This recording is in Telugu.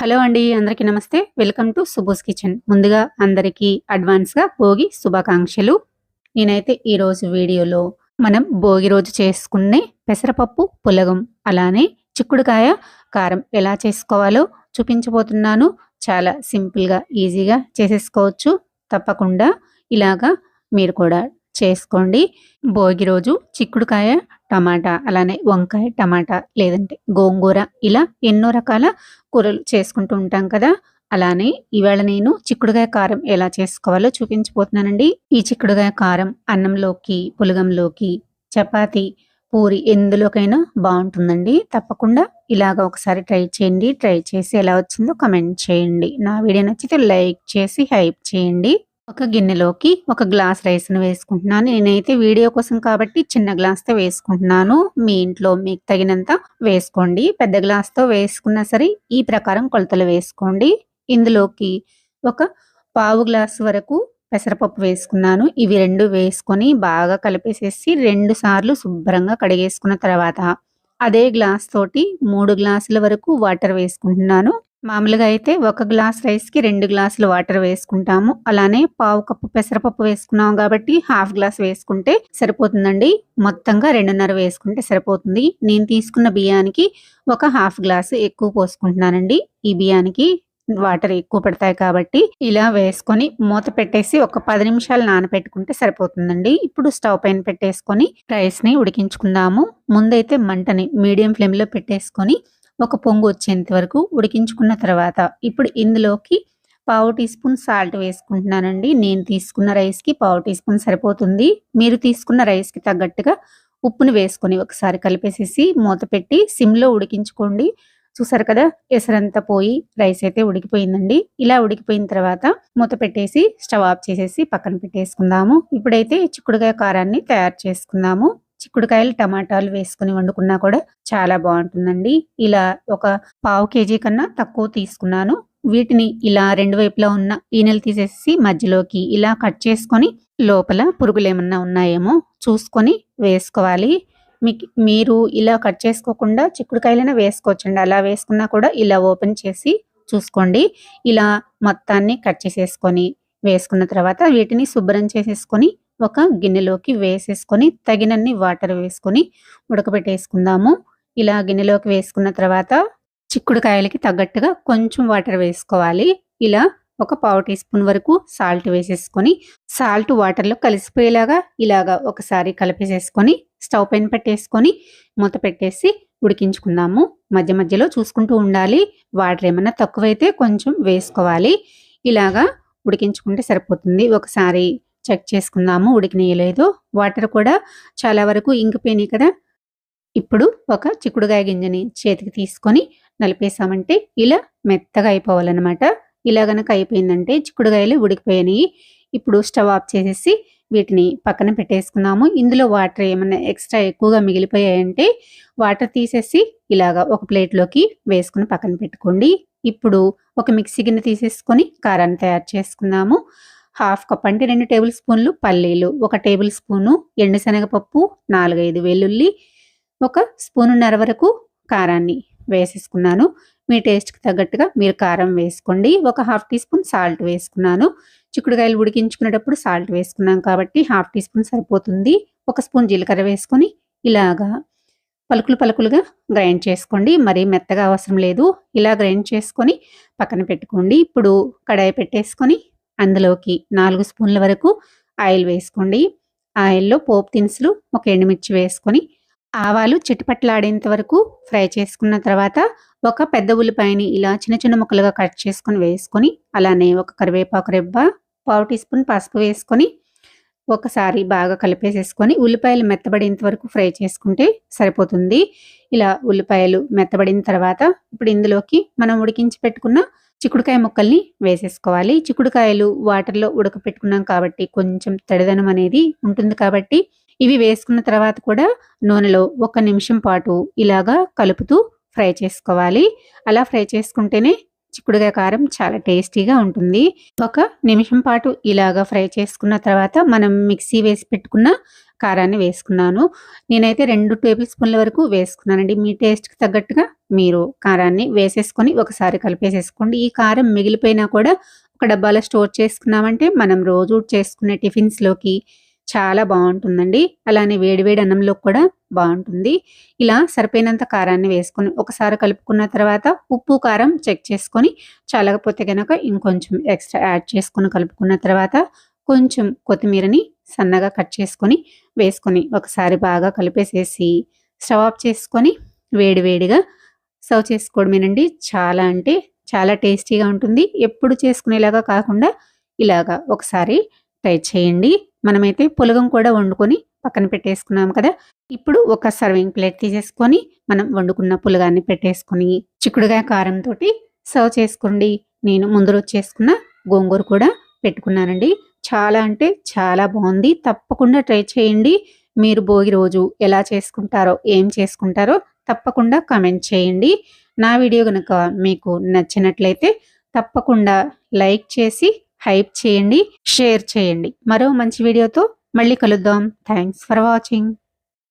హలో అండి అందరికీ నమస్తే. Welcome to Subo's kitchen. ముందుగా అందరికీ అడ్వాన్స్గా భోగి శుభాకాంక్షలు. నేనైతే ఈరోజు వీడియోలో మనం భోగి రోజు చేసుకునే పెసరపప్పు పులగం అలానే చిక్కుడుకాయ కారం ఎలా చేసుకోవాలో చూపించబోతున్నాను. చాలా సింపుల్గా ఈజీగా చేసేసుకోవచ్చు. తప్పకుండా ఇలాగా మీరు కూడా చేసుకోండి. భోగి రోజు చిక్కుడుకాయ టమాటా అలానే వంకాయ టమాటా లేదంటే గోంగూర ఇలా ఎన్నో రకాల కూరలు చేసుకుంటూ ఉంటాం కదా. అలానే ఇవాళ నేను చిక్కుడుకాయ కారం ఎలా చేసుకోవాలో చూపించబోతున్నానండి. ఈ చిక్కుడుకాయ కారం అన్నంలోకి పులగంలోకి చపాతి పూరి ఎందులోకైనా బాగుంటుందండి. తప్పకుండా ఇలాగ ఒకసారి ట్రై చేయండి. ట్రై చేసి ఎలా వచ్చిందో కమెంట్ చేయండి. నా వీడియో నచ్చితే లైక్ చేసి హైప్ చేయండి. ఒక గిన్నెలోకి ఒక గ్లాస్ రైస్ను వేసుకుంటున్నాను. నేనైతే వీడియో కోసం కాబట్టి చిన్న గ్లాస్తో వేసుకుంటున్నాను. మీ ఇంట్లో మీకు తగినంత వేసుకోండి. పెద్ద గ్లాస్తో వేసుకున్నా సరే ఈ ప్రకారం కొలతలు వేసుకోండి. ఇందులోకి ఒక పావు గ్లాస్ వరకు పెసరపప్పు వేసుకున్నాను. ఇవి రెండు వేసుకొని బాగా కలిపేసేసి రెండు సార్లు శుభ్రంగా కడిగేసుకున్న తర్వాత అదే గ్లాస్ తోటి మూడు గ్లాసుల వరకు వాటర్ వేసుకుంటున్నాను. మామూలుగా అయితే ఒక గ్లాస్ రైస్కి రెండు గ్లాసులు వాటర్ వేసుకుంటాము. అలానే పావు కప్పు పెసరపప్పు వేసుకున్నాం కాబట్టి హాఫ్ గ్లాస్ వేసుకుంటే సరిపోతుందండి. మొత్తంగా రెండున్నర వేసుకుంటే సరిపోతుంది. నేను తీసుకున్న బియ్యానికి ఒక హాఫ్ గ్లాసు ఎక్కువ పోసుకుంటున్నానండి. ఈ బియ్యానికి వాటర్ ఎక్కువ పడతాయి కాబట్టి ఇలా వేసుకొని మూత పెట్టేసి ఒక పది నిమిషాలు నానబెట్టుకుంటే సరిపోతుందండి. ఇప్పుడు స్టవ్ పైన పెట్టేసుకొని రైస్ని ఉడికించుకుందాము. ముందైతే మంటని మీడియం ఫ్లేమ్లో పెట్టేసుకొని ఒక పొంగు వచ్చేంత వరకు ఉడికించుకున్న తర్వాత ఇప్పుడు ఇందులోకి పావు టీ స్పూన్ సాల్ట్ వేసుకుంటున్నానండి. నేను తీసుకున్న రైస్కి పావు టీ స్పూన్ సరిపోతుంది. మీరు తీసుకున్న రైస్కి తగ్గట్టుగా ఉప్పుని వేసుకొని ఒకసారి కలిపేసేసి మూత పెట్టి సిమ్లో ఉడికించుకోండి. చూసారు కదా ఎసరంతా పోయి రైస్ అయితే ఉడికిపోయిందండి. ఇలా ఉడికిపోయిన తర్వాత మూత పెట్టేసి స్టవ్ ఆఫ్ చేసేసి పక్కన పెట్టేసుకుందాము. ఇప్పుడైతే చిక్కుడుకాయ కారాన్ని తయారు చేసుకుందాము. చిక్కుడుకాయలు టమాటాలు వేసుకుని వండుకున్నా కూడా చాలా బాగుంటుందండి. ఇలా ఒక పావు కేజీ కన్నా తక్కువ తీసుకున్నాను. వీటిని ఇలా రెండు వైపులా ఉన్న ఈనెలు తీసేసి మధ్యలోకి ఇలా కట్ చేసుకొని లోపల పురుగులు ఏమన్నా ఉన్నాయేమో చూసుకొని వేసుకోవాలి. మీకు మీరు ఇలా కట్ చేసుకోకుండా చిక్కుడుకాయలైనా వేసుకోవచ్చండి. అలా వేసుకున్నా కూడా ఇలా ఓపెన్ చేసి చూసుకోండి. ఇలా మొత్తాన్ని కట్ చేసేసుకొని వేసుకున్న తర్వాత వీటిని శుభ్రం చేసేసుకొని ఒక గిన్నెలోకి వేసేసుకొని తగినన్ని వాటర్ వేసుకొని ఉడకబెట్టేసుకుందాము. ఇలా గిన్నెలోకి వేసుకున్న తర్వాత చిక్కుడుకాయలకి తగ్గట్టుగా కొంచెం వాటర్ వేసుకోవాలి. ఇలా ఒక పావు టీ స్పూన్ వరకు సాల్ట్ వేసేసుకొని సాల్ట్ వాటర్లో కలిసిపోయేలాగా ఇలాగా ఒకసారి కలిపేసేసుకొని స్టవ్ పైన పెట్టేసుకొని మూత పెట్టేసి ఉడికించుకుందాము. మధ్య మధ్యలో చూసుకుంటూ ఉండాలి. వాటర్ ఏమన్నా తక్కువైతే కొంచెం వేసుకోవాలి. ఇలాగా ఉడికించుకుంటే సరిపోతుంది. ఒకసారి చెక్ చేసుకుందాము ఉడికినేయలేదు వాటర్ కూడా చాలా వరకు ఇంకిపోయినాయి కదా. ఇప్పుడు ఒక చిక్కుడుగాయ గింజని చేతికి తీసుకొని నలిపేసామంటే ఇలా మెత్తగా అయిపోవాలన్నమాట. ఇలా గనక అయిపోయిందంటే చిక్కుడుగాయలు ఉడికిపోయినాయి. ఇప్పుడు స్టవ్ ఆఫ్ చేసేసి వీటిని పక్కన పెట్టేసుకున్నాము. ఇందులో వాటర్ ఏమైనా ఎక్స్ట్రా ఎక్కువగా మిగిలిపోయాయంటే వాటర్ తీసేసి ఇలాగా ఒక ప్లేట్లోకి వేసుకుని పక్కన పెట్టుకోండి. ఇప్పుడు ఒక మిక్సీ గిన్నె తీసేసుకొని కారాన్ని తయారు చేసుకున్నాము హాఫ్ కప్ అంటే రెండు టేబుల్ స్పూన్లు పల్లీలు ఒక టేబుల్ స్పూను ఎండుశనగపప్పు నాలుగైదు వెల్లుల్లి ఒక స్పూనున్నర వరకు కారాన్ని వేసేసుకున్నాను. మీ టేస్ట్కి తగ్గట్టుగా మీరు కారం వేసుకోండి. ఒక హాఫ్ టీ స్పూన్ సాల్ట్ వేసుకున్నాను. చిక్కుడుకాయలు ఉడికించుకునేటప్పుడు సాల్ట్ వేసుకున్నాం కాబట్టి హాఫ్ టీ స్పూన్ సరిపోతుంది. ఒక స్పూన్ జీలకర్ర వేసుకొని ఇలాగా పలుకులు పలుకులుగా గ్రైండ్ చేసుకోండి. మరీ మెత్తగా అవసరం లేదు. ఇలా గ్రైండ్ చేసుకొని పక్కన పెట్టుకోండి. ఇప్పుడు కడాయి పెట్టేసుకొని అందులోకి నాలుగు స్పూన్ల వరకు ఆయిల్ వేసుకోండి. ఆయిల్లో పోపు దినుసులు ఒక ఎండుమిర్చి వేసుకొని ఆవాలు చిటపట్లాడేంత వరకు ఫ్రై చేసుకున్న తర్వాత ఒక పెద్ద ఉల్లిపాయని ఇలా చిన్న చిన్న ముక్కలుగా కట్ చేసుకొని వేసుకొని అలానే ఒక కరివేపాకు రెబ్బ పావు టీ స్పూన్ పసుపు వేసుకొని ఒకసారి బాగా కలిపేసేసుకొని ఉల్లిపాయలు మెత్తబడేంత వరకు ఫ్రై చేసుకుంటే సరిపోతుంది. ఇలా ఉల్లిపాయలు మెత్తబడిన తర్వాత ఇప్పుడు ఇందులోకి మనం ఉడికించి పెట్టుకున్న చిక్కుడుకాయ ముక్కల్ని వేసేసుకోవాలి. చిక్కుడుకాయలు వాటర్లో ఉడకపెట్టుకున్నాం కాబట్టి కొంచెం తడిదనం అనేది ఉంటుంది కాబట్టి ఇవి వేసుకున్న తర్వాత కూడా నూనెలో ఒక నిమిషం పాటు ఇలాగా కలుపుతూ ఫ్రై చేసుకోవాలి. అలా ఫ్రై చేసుకుంటేనే చిక్కుడుకాయ కారం చాలా టేస్టీగా ఉంటుంది. ఒక నిమిషం పాటు ఇలాగా ఫ్రై చేసుకున్న తర్వాత మనం మిక్సీ వేసి పెట్టుకున్న కారాన్ని వేసుకున్నాను. నేనైతే రెండు టేబుల్ స్పూన్ల వరకు వేసుకున్నానండి. మీ టేస్ట్కి తగ్గట్టుగా మీరు కారాన్ని వేసేసుకొని ఒకసారి కలిపేసేసుకోండి. ఈ కారం మిగిలిపోయినా కూడా ఒక డబ్బాలో స్టోర్ చేసుకున్నామంటే మనం రోజు చేసుకునే టిఫిన్స్లోకి చాలా బాగుంటుందండి. అలానే వేడివేడి అన్నంలో కూడా బాగుంటుంది. ఇలా సరిపోయినంత కారాన్ని వేసుకొని ఒకసారి కలుపుకున్న తర్వాత ఉప్పు కారం చెక్ చేసుకొని చాలకపోతే కనుక ఇంకొంచెం ఎక్స్ట్రా యాడ్ చేసుకొని కలుపుకున్న తర్వాత కొంచెం కొత్తిమీరని సన్నగా కట్ చేసుకొని వేసుకొని ఒకసారి బాగా కలిపేసేసి స్టవ్ ఆఫ్ చేసుకొని వేడివేడిగా సర్వ్ చేసుకోవడమేనండి. చాలా అంటే చాలా టేస్టీగా ఉంటుంది. ఎప్పుడు చేసుకునేలాగా కాకుండా ఇలాగా ఒకసారి ట్రై చేయండి. మనమైతే పులగం కూడా వండుకొని పక్కన పెట్టేసుకున్నాం కదా. ఇప్పుడు ఒక సర్వింగ్ ప్లేట్ తీసేసుకొని మనం వండుకున్న పులగాన్ని పెట్టేసుకొని చిక్కుడుగా కారంతో సర్వ్ చేసుకోండి. నేను ముందు రోజు చేసుకున్న గోంగూర కూడా పెట్టుకున్నానండి. చాలా అంటే చాలా బాగుంది. తప్పకుండా ట్రై చేయండి. మీరు భోగి రోజు ఎలా చేసుకుంటారో ఏం చేసుకుంటారో తప్పకుండా కమెంట్ చేయండి. నా వీడియో కనుక మీకు నచ్చినట్లయితే తప్పకుండా లైక్ చేసి హైప్ చేయండి షేర్ చేయండి. మరో మంచి వీడియోతో మళ్ళీ కలుద్దాం. Thanks for watching.